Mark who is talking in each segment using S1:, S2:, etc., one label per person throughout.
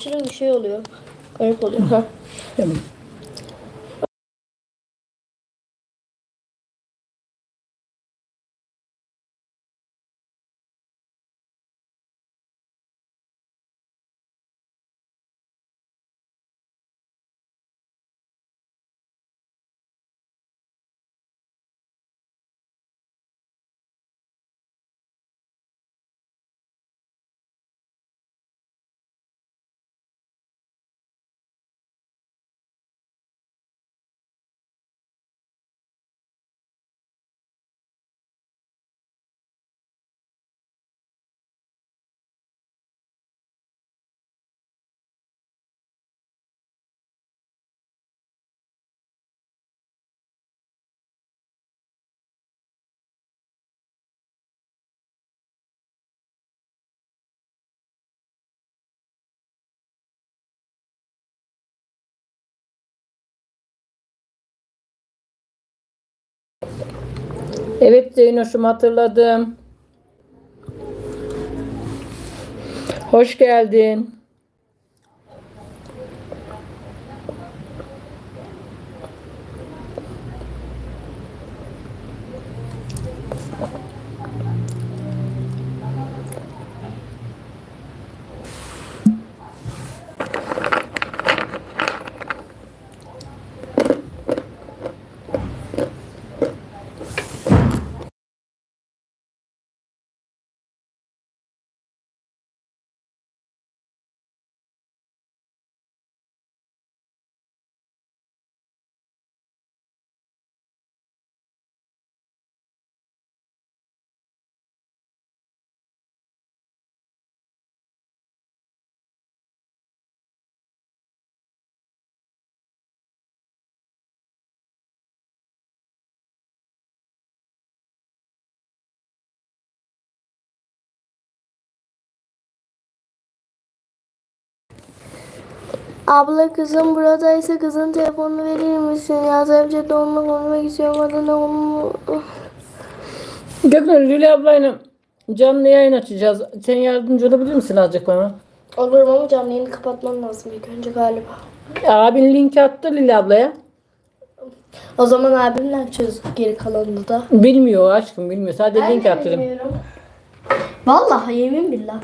S1: Aşırı bir şey oluyor. Garip oluyor.
S2: Evet Zeynoş'um hatırladım. Hoş geldin.
S1: Abla kızım buradaysa kızın telefonunu verir misin? Ya Zevce onunla konuşmak istiyorum. Adına onu...
S2: Göknur Lüle ablayla canlı yayın açacağız. Sen yardımcı olabilir misin azıcık bana?
S1: Olurum ama canlı yayını kapatmam lazım ilk önce galiba.
S2: Abin link attı Lüle ablaya.
S1: O zaman abimle açıyoruz geri kalanını da.
S2: Bilmiyor aşkım bilmiyor. Sadece link attırdım.
S1: bilmiyorum. Vallahi yemin billah.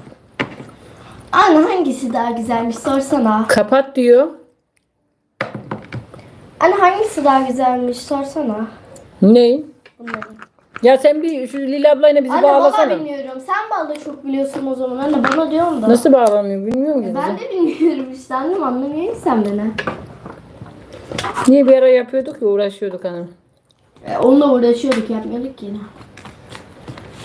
S1: Anne hangisi daha güzelmiş sorsana.
S2: Kapat diyor.
S1: Anne hangisi daha güzelmiş sorsana.
S2: Ne?
S1: Bunların.
S2: Ya sen bir şu Lila ablayla bizi
S1: Anne
S2: bağlasana.
S1: valla bilmiyorum. Sen bağla çok biliyorsun o zaman. Anne bana diyorum da.
S2: Nasıl bağlamıyor bilmiyorum ki.
S1: Ben de bilmiyorum işte annem anlamıyor ki sen beni.
S2: Niye bir ara yapıyorduk ya uğraşıyorduk hanım.
S1: E, onunla uğraşıyorduk yapmıyorduk ki yine.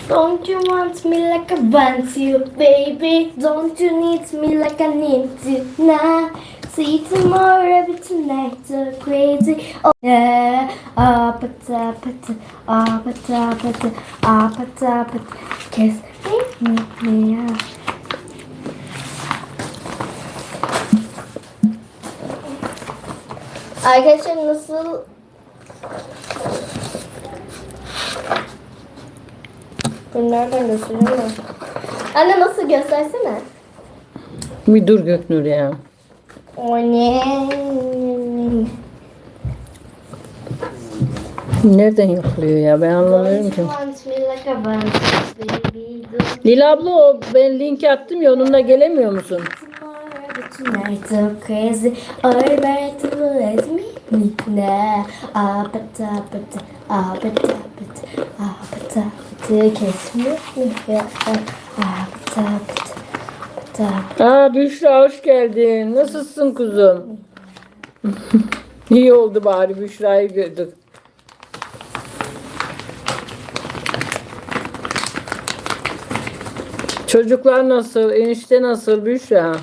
S1: Don't you want me like I want you baby? Don't you need me like I need you now See tomorrow but tonight so crazy. Oh yeah. Ah pata pata Ah pata pata Ah pata pata Kiss me me me ah. Arkadaşlar nasıl Ben nereden göstereyim mi? Anne nasıl göstersene.
S2: Bir dur Göknur ya.
S1: O ne?
S2: Nereden yapılıyor ya ben anlamıyorum ki. Lila abla o ben linki attım ya onunla gelemiyor musun?
S1: tonight so crazy. All let me now. Ah, ah, ah, ah, pata.
S2: Aa Büşra hoş geldin. Nasılsın kuzum? İyi oldu bari Büşra'yı gördük. Çocuklar nasıl? Enişte nasıl Büşra?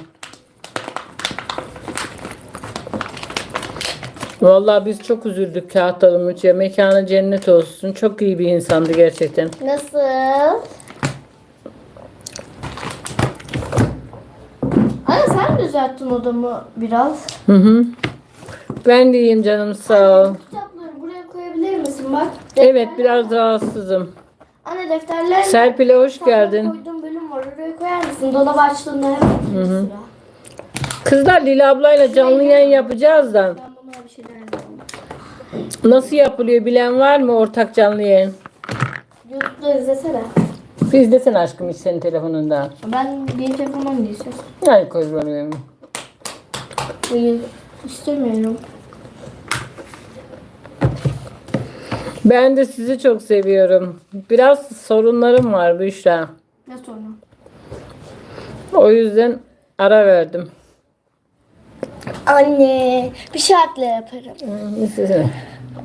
S2: Vallahi biz çok üzüldük kağıt alımıcıya. Mekanı cennet olsun. Çok iyi bir insandı gerçekten.
S1: Nasıl? Anne sen mi düzelttin odamı biraz?
S2: Hı hı. Ben de iyiyim canım sağ ol.
S1: Kitapları buraya koyabilir misin bak?
S2: Evet biraz rahatsızım.
S1: Anne defterler
S2: Serpil'e hoş geldin.
S1: koyduğum bölüm var. Oraya koyar mısın? Dolabı açtığında hemen sıra.
S2: Kızlar Lila ablayla canlı yayın yapacağız da.
S1: Bir şeyler.
S2: Nasıl yapılıyor bilen var mı ortak canlı yayın?
S1: YouTube'da izlesene.
S2: Bir izlesin aşkım hiç senin telefonundan.
S1: Ben da izliyorum.
S2: Ay kurban olayım.
S1: Hayır, istemiyorum.
S2: Ben de sizi çok seviyorum. Biraz sorunlarım var Büşra.
S1: Ne sonra?
S2: O yüzden ara verdim.
S1: Anne, bir şartla yaparım.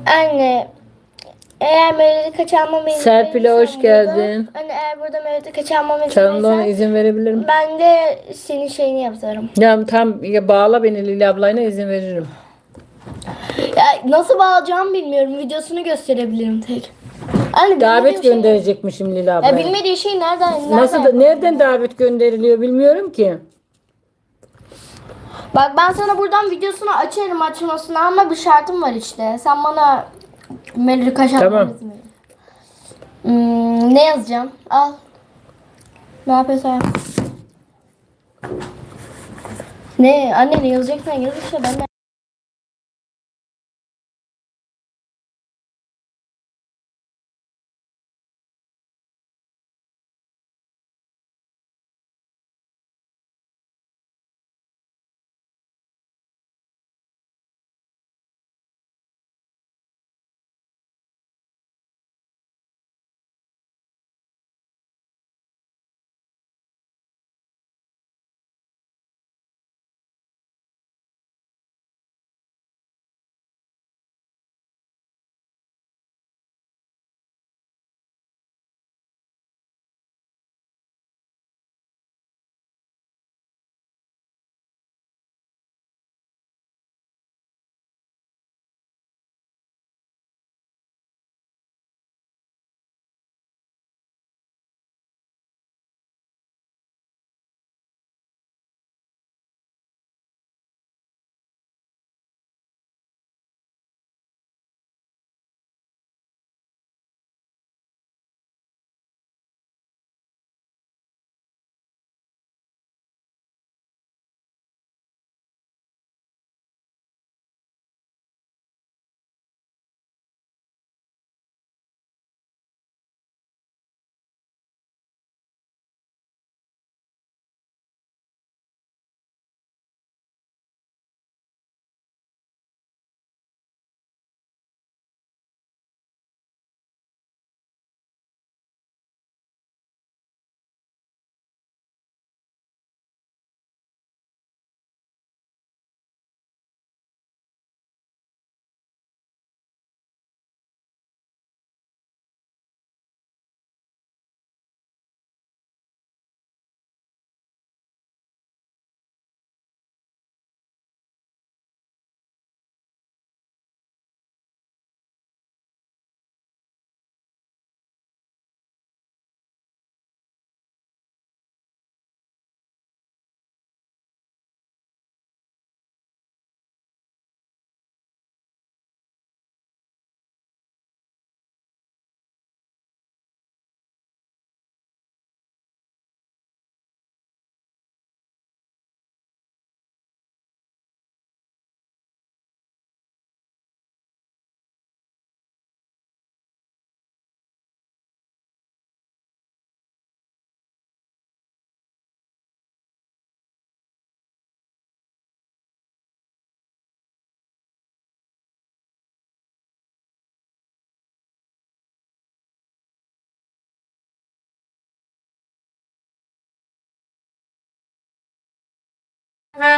S1: Anne, eğer Melodi çalmamı izin
S2: Serpil'e
S1: verirsen
S2: hoş
S1: burada-
S2: geldin.
S1: Anne eğer burada Melodi çalmamı izin
S2: Canlı ona
S1: verirsen
S2: izin verebilirim.
S1: ben de senin şeyini yaparım.
S2: Ya tam ya bağla beni Lila ablayla izin veririm.
S1: Ya nasıl bağlayacağımı bilmiyorum. Videosunu gösterebilirim tek. Anne
S2: Davet
S1: bilmediğim şey-
S2: gönderecekmişim Lila
S1: Ya
S2: ablaya.
S1: bilmediği şey nereden? nereden
S2: Nasıl da, nereden davet gönderiliyor bilmiyorum ki.
S1: Bak ben sana buradan videosunu açarım açmasını ama bir şartım var işte. Sen bana Melodi Kaşar
S2: Tamam.
S1: Hmm, ne yazacağım? Al. Ne yapıyorsun? yap. Ne? Anne ne yazacaksan yaz işte ben de.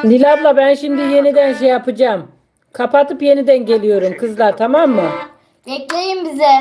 S2: Lila abla ben şimdi yeniden şey yapacağım. Kapatıp yeniden geliyorum kızlar tamam mı?
S1: Bekleyin bize.